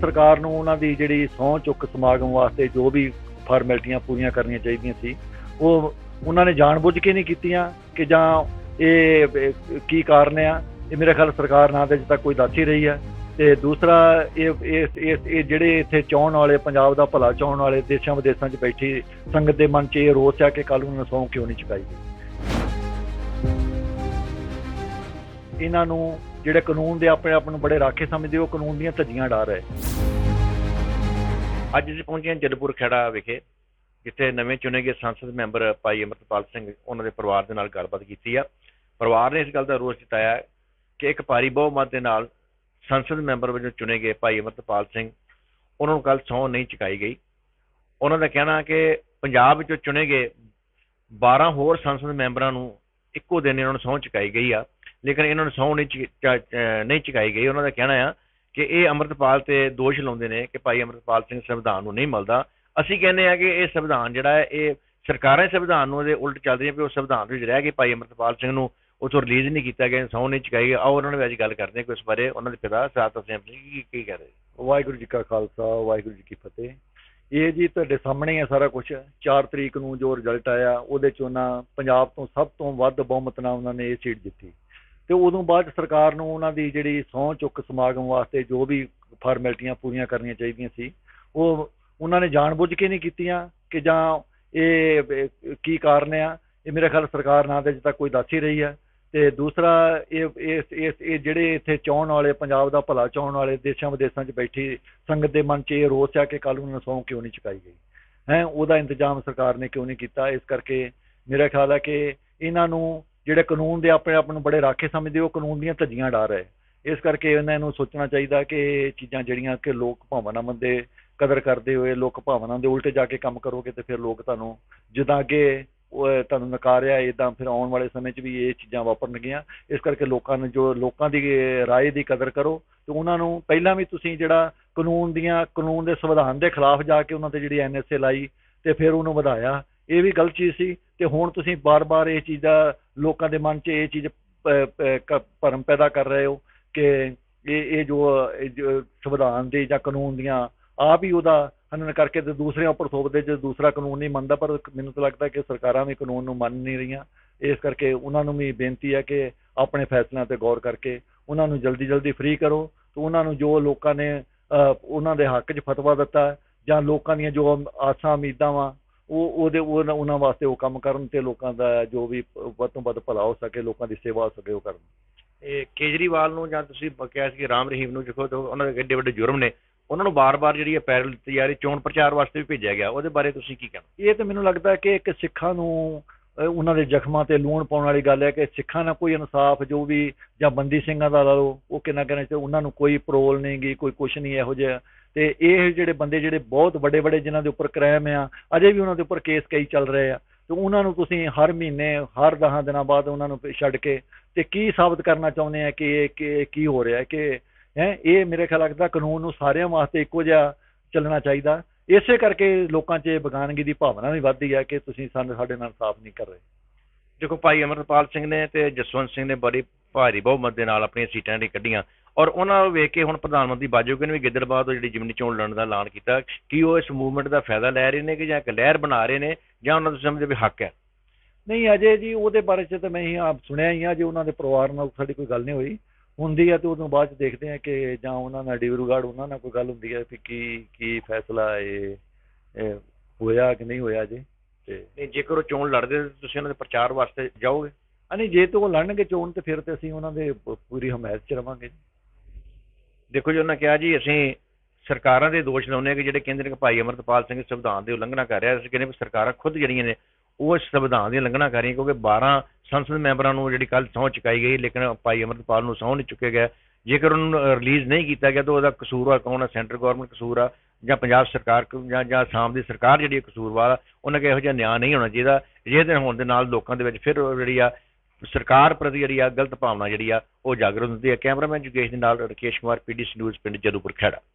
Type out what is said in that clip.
ਸਰਕਾਰ ਨੂੰ ਉਹਨਾਂ ਦੀ ਜਿਹੜੀ ਸਹੁੰ ਚੁੱਕ ਸਮਾਗਮ ਵਾਸਤੇ ਜੋ ਵੀ ਫਾਰਮੈਲਿਟੀਆਂ ਪੂਰੀਆਂ ਕਰਨੀਆਂ ਚਾਹੀਦੀਆਂ ਸੀ, ਉਹ ਉਹਨਾਂ ਨੇ ਜਾਣਬੁੱਝ ਕੇ ਨਹੀਂ ਕੀਤੀਆਂ ਕਿ ਜਾਂ ਇਹ ਕੀ ਕਾਰਨ ਆ। ਇਹ ਮੇਰੇ ਖਿਆਲ ਸਰਕਾਰ ਨਾਲ ਤੇ ਅਜੇ ਤੱਕ ਕੋਈ ਦੱਸ ਹੀ ਰਹੀ ਹੈ ਤੇ ਦੂਸਰਾ, ਇਹ ਇਹ, ਇਹ- ਜਿਹੜੇ ਇੱਥੇ ਚਾਹਣ ਵਾਲੇ, ਪੰਜਾਬ ਦਾ ਭਲਾ ਚਾਹਣ ਵਾਲੇ ਦੇਸ਼ਾਂ ਵਿਦੇਸ਼ਾਂ 'ਚ ਬੈਠੀ ਸੰਗਤ ਦੇ ਮਨ 'ਚ ਇਹ ਰੋਸ ਆ ਕਿ ਕੱਲ੍ਹ ਨੂੰ ਸਹੁੰ ਕਿਉਂ ਨਹੀਂ ਚੁਕਾਈ ਗਈ। ਇਹਨਾਂ ਨੂੰ ਜਿਹੜੇ ਕਾਨੂੰਨ ਦੇ ਆਪਣੇ ਆਪ ਨੂੰ ਬੜੇ ਰਾਖੇ ਸਮਝਦੇ, ਉਹ ਕਾਨੂੰਨ ਦੀਆਂ ਧੱਜੀਆਂ ਡਾ ਰਹੇ। ਅੱਜ ਅਸੀਂ ਪਹੁੰਚੇ ਹਾਂ ਜਦਪੁਰ ਖੇੜਾ ਵਿਖੇ, ਜਿੱਥੇ ਨਵੇਂ ਚੁਣੇ ਗਏ ਸੰਸਦ ਮੈਂਬਰ ਭਾਈ ਅਮਰਤਪਾਲ ਸਿੰਘ ਉਹਨਾਂ ਦੇ ਪਰਿਵਾਰ ਦੇ ਨਾਲ ਗੱਲਬਾਤ ਕੀਤੀ ਆ। ਪਰਿਵਾਰ ਨੇ ਇਸ ਗੱਲ ਦਾ ਰੋਸ ਜਤਾਇਆ ਕਿ ਇੱਕ ਭਾਰੀ ਬਹੁਮਤ ਦੇ ਨਾਲ ਸੰਸਦ ਮੈਂਬਰ ਵਜੋਂ ਚੁਣੇ ਗਏ ਭਾਈ ਅਮਰਤਪਾਲ ਸਿੰਘ, ਉਹਨਾਂ ਨੂੰ ਕੱਲ ਸਹੁੰ ਨਹੀਂ ਚੁਕਾਈ ਗਈ। ਉਹਨਾਂ ਦਾ ਕਹਿਣਾ ਕਿ ਪੰਜਾਬ ਵਿੱਚੋਂ ਚੁਣੇ ਗਏ 12 ਹੋਰ ਸੰਸਦ ਮੈਂਬਰਾਂ ਨੂੰ ਇੱਕੋ ਦਿਨ ਇਹਨਾਂ ਨੂੰ ਸਹੁੰ ਚੁਕਾਈ ਗਈ ਆ। ਲੇਕਿਨ ਇਹਨਾਂ ਨੂੰ ਸਹੁੰ ਨਹੀਂ ਚੁ- ਚ- ਨਹੀਂ ਚੁਕਾਈ ਗਈ। ਉਹਨਾਂ ਦਾ ਕਹਿਣਾ ਆ ਕਿ ਇਹ ਅੰਮ੍ਰਿਤਪਾਲ ਤੇ ਦੋਸ਼ ਲਾਉਂਦੇ ਨੇ ਕਿ ਭਾਈ ਅੰਮ੍ਰਿਤਪਾਲ ਸਿੰਘ ਸੰਵਿਧਾਨ ਨੂੰ ਨਹੀਂ ਮਿਲਦਾ। ਅਸੀਂ ਕਹਿੰਦੇ ਆ ਕਿ ਇਹ ਸੰਵਿਧਾਨ ਜਿਹੜਾ ਹੈ, ਇਹ ਸਰਕਾਰਾਂ ਸੰਵਿਧਾਨ ਨੂੰ ਇਹਦੇ ਉਲਟ ਚੱਲ ਰਹੀਆਂ ਵੀ ਉਹ ਸੰਵਿਧਾਨ ਵਿੱਚ ਰਹਿ ਕੇ ਭਾਈ ਅੰਮ੍ਰਿਤਪਾਲ ਸਿੰਘ ਨੂੰ ਉਥੋਂ ਰਿਲੀਜ਼ ਨਹੀਂ ਕੀਤਾ ਗਿਆ, ਸਹੁੰ ਨਹੀਂ ਚੁਕਾਈ ਗਈ। ਆਓ ਉਹਨਾਂ ਨਾਲ ਵੀ ਅੱਜ ਗੱਲ ਕਰਦੇ ਹਾਂ ਕਿ ਉਸ ਬਾਰੇ। ਉਹਨਾਂ ਦੇ ਪਿਤਾ ਸਾਤ ਸਿੰਘ ਜੀ ਕੀ ਕੀ ਕਹਿ ਰਹੇ ਵਾਹਿਗੁਰੂ ਜੀ ਕਾ ਖਾਲਸਾ, ਵਾਹਿਗੁਰੂ ਜੀ ਕੀ ਫਤਿਹ। ਇਹ ਜੀ ਤੁਹਾਡੇ ਸਾਹਮਣੇ ਹੀ ਹੈ ਸਾਰਾ ਕੁਝ 4 ਤਰੀਕ ਨੂੰ ਜੋ ਰਿਜ਼ਲਟ ਆਇਆ, ਉਹਦੇ ਚ ਉਹਨਾਂ ਪੰਜਾਬ ਤੋਂ ਸਭ ਤੋਂ ਵੱਧ ਬਹੁਮਤ ਨਾਲ ਉਹਨਾਂ ਨੇ ਇਹ ਸੀਟ ਜਿੱਤੀ। ਤੇ ਉਦੋਂ ਬਾਅਦ ਸਰਕਾਰ ਨੂੰ ਉਹਨਾਂ ਦੀ ਜਿਹੜੀ ਸਹੁੰ ਚੁੱਕ ਸਮਾਗਮ ਵਾਸਤੇ ਜੋ ਵੀ ਫਾਰਮੈਲਿਟੀਆਂ ਪੂਰੀਆਂ ਕਰਨੀਆਂ ਚਾਹੀਦੀਆਂ ਸੀ, ਉਹ ਉਹਨਾਂ ਨੇ ਜਾਣਬੁੱਝ ਕੇ ਨਹੀਂ ਕੀਤੀਆਂ ਕਿ ਜਾਂ ਇਹ ਕੀ ਕਾਰਨ ਆ, ਇਹ ਮੇਰੇ ਖਿਆਲ ਸਰਕਾਰ ਨਾਲ ਦੇ ਅਜੇ ਤੱਕ ਕੋਈ ਦੱਸ ਹੀ ਰਹੀ ਆ। ਤੇ ਦੂਸਰਾ, ਇਹ, ਇਸ ਇਸ, ਇਹ ਜਿਹੜੇ ਇੱਥੇ ਚਾਹਣ ਵਾਲੇ, ਪੰਜਾਬ ਦਾ ਭਲਾ ਚਾਹਣ ਵਾਲੇ ਦੇਸ਼ਾਂ ਵਿਦੇਸ਼ਾਂ 'ਚ ਬੈਠੀ ਸੰਗਤ ਦੇ ਮਨ 'ਚ ਇਹ ਰੋਸ ਆ ਕਿ ਕੱਲ੍ਹ ਨੂੰ ਸਹੁੰ ਕਿਉਂ ਨਹੀਂ ਚੁਕਾਈ ਗਈ? ਹੈ, ਉਹਦਾ ਇੰਤਜ਼ਾਮ ਸਰਕਾਰ ਨੇ ਕਿਉਂ ਨਹੀਂ ਕੀਤਾ? ਇਸ ਕਰਕੇ ਮੇਰਾ ਖਿਆਲ ਹੈ ਕਿ ਇਹਨਾਂ ਨੂੰ ਜਿਹੜੇ ਕਾਨੂੰਨ ਦੇ ਆਪਣੇ ਆਪ ਨੂੰ ਬੜੇ ਰਾਖੇ ਸਮਝਦੇ, ਉਹ ਕਾਨੂੰਨ ਦੀਆਂ ਧੱਜੀਆਂ ਡਾ ਰਹੇ। ਇਸ ਕਰਕੇ ਇਹਨਾਂ ਨੂੰ ਸੋਚਣਾ ਚਾਹੀਦਾ ਕਿ ਇਹ ਚੀਜ਼ਾਂ ਜਿਹੜੀਆਂ ਕਿ ਲੋਕ ਭਾਵਨਾਵਾਂ ਦੇ ਕਦਰ ਕਰਦੇ ਹੋਏ, ਲੋਕ ਭਾਵਨਾ ਦੇ ਉਲਟੇ ਜਾ ਕੇ ਕੰਮ ਕਰੋਗੇ ਤੇ ਫਿਰ ਲੋਕ ਤੁਹਾਨੂੰ ਜਿੱਦਾਂ ਅੱਗੇ ਉਹ ਤੁਹਾਨੂੰ ਨਕਾਰਿਆ ਇਦਾਂ ਫਿਰ ਆਉਣ ਵਾਲੇ ਸਮੇਂ 'ਚ ਵੀ ਇਹ ਚੀਜ਼ਾਂ ਵਾਪਰਨਗੀਆਂ। ਇਸ ਕਰਕੇ ਲੋਕਾਂ ਨੂੰ ਜੋ ਲੋਕਾਂ ਦੀ ਰਾਏ ਦੀ ਕਦਰ ਕਰੋ ਤੇ ਉਹਨਾਂ ਨੂੰ ਪਹਿਲਾਂ ਵੀ ਤੁਸੀਂ ਜਿਹੜਾ ਕਾਨੂੰਨ ਦੀਆਂ, ਕਾਨੂੰਨ ਦੇ ਸੰਵਿਧਾਨ ਦੇ ਖਿਲਾਫ ਜਾ ਕੇ ਉਹਨਾਂ ਤੇ ਜਿਹੜੀ ਐਨਐਸਏ ਲਾਈ ਤੇ ਫਿਰ ਉਹਨੂੰ ਵਧਾਇਆ। ਇਹ ਵੀ ਗਲਤ ਚੀਜ਼ ਸੀ ਤੇ ਹੁਣ ਤੁਸੀਂ ਬਾਰ-ਬਾਰ ਇਹ ਚੀਜ਼ ਦਾ, ਲੋਕਾਂ ਦੇ ਮਨ 'ਚ ਇਹ ਚੀਜ਼ ਪ- ਭਰਮ ਪੈਦਾ ਕਰ ਰਹੇ ਹੋ ਕਿ ਇਹ ਇਹ ਜੋ ਸੰਵਿਧਾਨ ਦੇ ਜਾਂ ਕਾਨੂੰਨ ਦੀਆਂ ਆਪ ਹੀ ਉਹਦਾ ਹਨਨ ਕਰਕੇ ਤੇ ਦੂਸਰਿਆਂ ਉੱਪਰ ਥੋਪਦੇ ਜੇ ਦੂਸਰਾ ਕਾਨੂੰਨ ਨਹੀਂ ਮੰਨਦਾ, ਪਰ ਮੈਨੂੰ ਤਾਂ ਲੱਗਦਾ ਕਿ ਸਰਕਾਰਾਂ ਵੀ ਕਾਨੂੰਨ ਨੂੰ ਮੰਨ ਨਹੀਂ ਰਹੀਆਂ। ਇਸ ਕਰਕੇ ਉਹਨਾਂ ਨੂੰ ਵੀ ਬੇਨਤੀ ਹੈ ਕਿ ਆਪਣੇ ਫੈਸਲਿਆਂ ਤੇ ਗੌਰ ਕਰਕੇ ਉਹਨਾਂ ਨੂੰ ਜਲਦੀ ਜਲਦੀ ਫ੍ਰੀ ਕਰੋ ਤੇ ਉਹਨਾਂ ਨੂੰ ਜੋ ਲੋਕਾਂ ਨੇ ਉਹਨਾਂ ਦੇ ਹੱਕ 'ਚ ਫਤਵਾ ਦਿੱਤਾ ਜਾਂ ਲੋਕਾਂ ਦੀਆਂ ਜੋ ਆਸਾਂ ਉਮੀਦਾਂ ਵਾ ਉਹ ਉਹਦੇ ਉਹਨਾਂ ਉਹਨਾਂ ਵਾਸਤੇ ਉਹ ਕੰਮ ਕਰਨ ਤੇ ਲੋਕਾਂ ਦਾ ਜੋ ਵੀ ਵੱਧ ਤੋਂ ਵੱਧ ਭਲਾ ਹੋ ਸਕੇ ਲੋਕਾਂ ਦੀ ਸੇਵਾ ਹੋ ਸਕੇ ਉਹ ਕਰਨ। ਇਹ ਕੇਜਰੀਵਾਲ ਨੂੰ ਜਾਂ ਤੁਸੀਂ ਕਿਹਾ ਸੀ ਕਿ ਰਾਮ ਰਹੀਮ ਨੂੰ ਦੇਖੋ ਤੇ ਉਹਨਾਂ ਦੇ ਐਡੇ ਵੱਡੇ ਜੁਰਮ ਨੇ ਉਹਨਾਂ ਨੂੰ ਬਾਰ-ਬਾਰ ਜਿਹੜੀ ਹੈ ਪੈਰਲ ਦਿੱਤੀ ਜਾ ਰਹੀ ਚੋਣ ਪ੍ਰਚਾਰ ਵਾਸਤੇ ਵੀ ਭੇਜਿਆ ਗਿਆ ਉਹਦੇ ਬਾਰੇ ਤੁਸੀਂ ਕੀ ਕਹਿਣਾ? ਇਹ ਤਾਂ ਮੈਨੂੰ ਲੱਗਦਾ ਕਿ ਇੱਕ ਸਿੱਖਾਂ ਨੂੰ ਉਹਨਾਂ ਦੇ ਜ਼ਖਮਾਂ ਤੇ ਲੂਣ ਪਾਉਣ ਵਾਲੀ ਗੱਲ ਹੈ ਕਿ ਸਿੱਖਾਂ ਨਾਲ ਕੋਈ ਇਨਸਾਫ ਜੋ ਵੀ ਜਾਂ ਬੰਦੀ ਸਿੰਘਾਂ ਦਾ ਲਾ ਲਓ, ਉਹ ਕਿੰਨਾ ਕਹਿਣਾ ਚਾਹੀਦਾ ਉਹਨਾਂ ਨੂੰ ਕੋਈ ਪਰੋਲ ਨਹੀਂ ਗੀ, ਕੋਈ ਕੁਛ ਨਹੀਂ ਇਹੋ ਜਿਹਾ। ਤੇ ਇਹ ਜਿਹੜੇ ਬੰਦੇ ਜਿਹੜੇ ਬਹੁਤ ਵੱਡੇ ਵੱਡੇ ਜਿਨ੍ਹਾਂ ਦੇ ਉੱਪਰ ਕ੍ਰਾਈਮ ਆ, ਅਜੇ ਵੀ ਉਹਨਾਂ ਦੇ ਉੱਪਰ ਕੇਸ ਕਈ ਚੱਲ ਰਹੇ ਆ। ਤੇ ਉਹਨਾਂ ਨੂੰ ਤੁਸੀਂ ਹਰ ਮਹੀਨੇ, ਹਰ 10 ਦਿਨਾਂ ਬਾਅਦ ਉਹਨਾਂ ਨੂੰ ਛੱਡ ਕੇ ਤੇ ਕੀ ਸਾਬਤ ਕਰਨਾ ਚਾਹੁੰਦੇ ਆ ਕਿ ਇਹ ਕਿ ਇਹ ਕੀ ਹੋ ਰਿਹਾ ਕਿ ਹੈ, ਇਹ ਮੇਰੇ ਖਿਆਲ ਲੱਗਦਾ ਕਾਨੂੰਨ ਨੂੰ ਸਾਰਿਆਂ ਵਾਸਤੇ ਇੱਕੋ ਜਿਹਾ ਚੱਲਣਾ ਚਾਹੀਦਾ। ਇਸੇ ਕਰਕੇ ਲੋਕਾਂ 'ਚ ਬਗਾਨਗੀ ਦੀ ਭਾਵਨਾ ਵੀ ਵੱਧਦੀ ਹੈ ਕਿ ਤੁਸੀਂ ਸਾਨੂੰ ਸਾਡੇ ਨਾਲ ਸਾਫ਼ ਨਹੀਂ ਕਰ ਰਹੇ। ਦੇਖੋ ਭਾਈ ਅਮਰਪਾਲ ਸਿੰਘ ਨੇ ਤੇ ਜਸਵੰਤ ਸਿੰਘ ਨੇ ਬੜੀ ਭਾਰੀ ਬਹੁਮਤ ਦੇ ਨਾਲ ਆਪਣੀਆਂ ਸੀਟਾਂ ਜਿਹੜੀ ਕੱਢੀਆਂ ਔਰ ਉਹਨਾਂ ਨੂੰ ਵੇਖ ਕੇ ਹੁਣ ਪ੍ਰਧਾਨ ਮੰਤਰੀ ਬਾਜੋਗੇ ਨੇ ਵੀ ਗਿੱਦੜਬਾਹ ਤੋਂ ਜਿਹੜੀ ਜਿਮਨੀ ਚੋਣ ਲੜਨ ਦਾ ਐਲਾਨ ਕੀਤਾ ਕੀ ਉਹ ਇਸ ਮੂਵਮੈਂਟ ਦਾ ਫਾਇਦਾ ਲੈ ਰਹੇ ਨੇ ਕਿ ਜਾਂ ਇੱਕ ਲਹਿਰ ਬਣਾ ਰਹੇ ਨੇ ਜਾਂ ਉਹਨਾਂ ਨੂੰ ਸਮਝਦੇ ਵੀ ਹੱਕ ਹੈ? ਨਹੀਂ ਅਜੇ ਜੀ ਉਹਦੇ ਬਾਰੇ 'ਚ ਤਾਂ ਮੈਂ ਹੀ ਆਪ ਸੁਣਿਆ ਹੀ ਆ ਜੇ ਉਹਨਾਂ ਦੇ ਪਰਿਵਾਰ ਨਾਲ ਸਾਡੀ ਕੋਈ ਗੱਲ ਨਹੀਂ ਹੋਈ। ਹੁੰਦੀ ਆ ਤੇ ਉਦੋਂ ਬਾਅਦ 'ਚ ਦੇਖਦੇ ਆ ਕਿ ਜਾਂ ਉਹਨਾਂ ਨਾਲ ਡਿਬਰੂਗੜ੍ਹ ਉਹਨਾਂ ਨਾਲ ਕੋਈ ਗੱਲ ਹੁੰਦੀ ਹੈ ਕਿ ਕੀ ਕੀ ਫੈਸਲਾ ਇਹ ਇਹ ਹੋਇਆ ਕਿ ਨਹੀਂ ਹੋਇਆ ਜੇ। ਤੇ ਨਹੀਂ ਜੇਕਰ ਉਹ ਚੋਣ ਲੜਦੇ ਤਾਂ ਤੁਸੀਂ ਉਹਨਾਂ ਦੇ ਪ੍ਰਚਾਰ ਵਾਸਤੇ ਜਾਓਗੇ। ਆ ਨਹੀਂ ਜੇ ਤੇ ਉਹ ਲੜਨਗੇ ਚੋਣ ਤੇ ਫਿਰ ਤੇ ਅਸੀਂ ਉਹਨਾਂ ਦੇ ਪੂਰੀ ਹਮਾਇਤ 'ਚ ਰਵਾਂਗੇ। ਦੇਖੋ ਜੀ ਉਹਨਾਂ ਕਿਹਾ ਜੀ ਅਸੀਂ ਸਰਕਾਰਾਂ ਦੇ ਦੋਸ਼ ਲਾਉਂਦੇ ਹਾਂ ਕਿ ਜਿਹੜੇ ਕਹਿੰਦੇ ਨੇ ਕਿ ਭਾਈ ਅਮਰਤਪਾਲ ਸਿੰਘ ਸੰਵਿਧਾਨ ਦੀ ਉਲੰਘਣਾ ਕਰ ਰਿਹਾ ਅਸੀਂ ਕਹਿੰਦੇ ਵੀ ਸਰਕਾਰਾਂ ਖੁਦ ਜਿਹੜੀਆਂ ਨੇ ਉਹ ਇਸ ਸੰਵਿਧਾਨ ਦੀ ਉਲੰਘਣਾ ਕਰ ਰਹੀਆਂ, ਕਿਉਂਕਿ 12 ਸੰਸਦ ਮੈਂਬਰਾਂ ਨੂੰ ਜਿਹੜੀ ਕੱਲ ਸਹੁੰ ਚੁਕਾਈ ਗਈ, ਲੇਕਿਨ ਭਾਈ ਅਮਰਤਪਾਲ ਨੂੰ ਸਹੁੰ ਨਹੀਂ ਚੁੱਕਿਆ ਗਿਆ। ਜੇਕਰ ਉਹਨੂੰ ਰਿਲੀਜ਼ ਨਹੀਂ ਕੀਤਾ ਗਿਆ, ਤਾਂ ਉਹਦਾ ਕਸੂਰ ਆ, ਕੌਣ ਆ? ਸੈਂਟਰ ਗਵਰਨਮੈਂਟ ਕਸੂਰ ਆ, ਜਾਂ ਪੰਜਾਬ ਸਰਕਾਰ ਜਾਂ ਜਾਂ ਆਸਾਮ ਦੀ ਸਰਕਾਰ ਜਿਹੜੀ ਕਸੂਰਵਾਰ ਆ, ਉਹਨਾਂ ਕੇ ਇਹੋ ਜਿਹਾ ਨਿਆਂ ਨਹੀਂ ਹੋਣਾ ਚਾਹੀਦਾ। ਜਿਹਦੇ ਹੋਣ ਦੇ ਨਾਲ ਲੋਕਾਂ ਦੇ ਵਿੱਚ ਫਿਰ ਜਿਹੜੀ ਆ, ਸਰਕਾਰ ਪ੍ਰਤੀ ਜਿਹੜੀ ਆ ਗਲਤ ਭਾਵਨਾ ਜਿਹੜੀ ਆ, ਉਹ ਜਾਗਰੂਕ ਹੁੰਦੀ ਹੈ ਕੈਮਰਾਮੈਨ ਜੁਗੇਸ਼ ਦੇ ਨਾਲ ਰਕੇਸ਼ ਕੁਮਾਰ ਪੀਡੀਸੀ ਨਿਊਜ਼, ਪਿੰਡ ਜਦੂਪੁਰ ਖੇੜਾ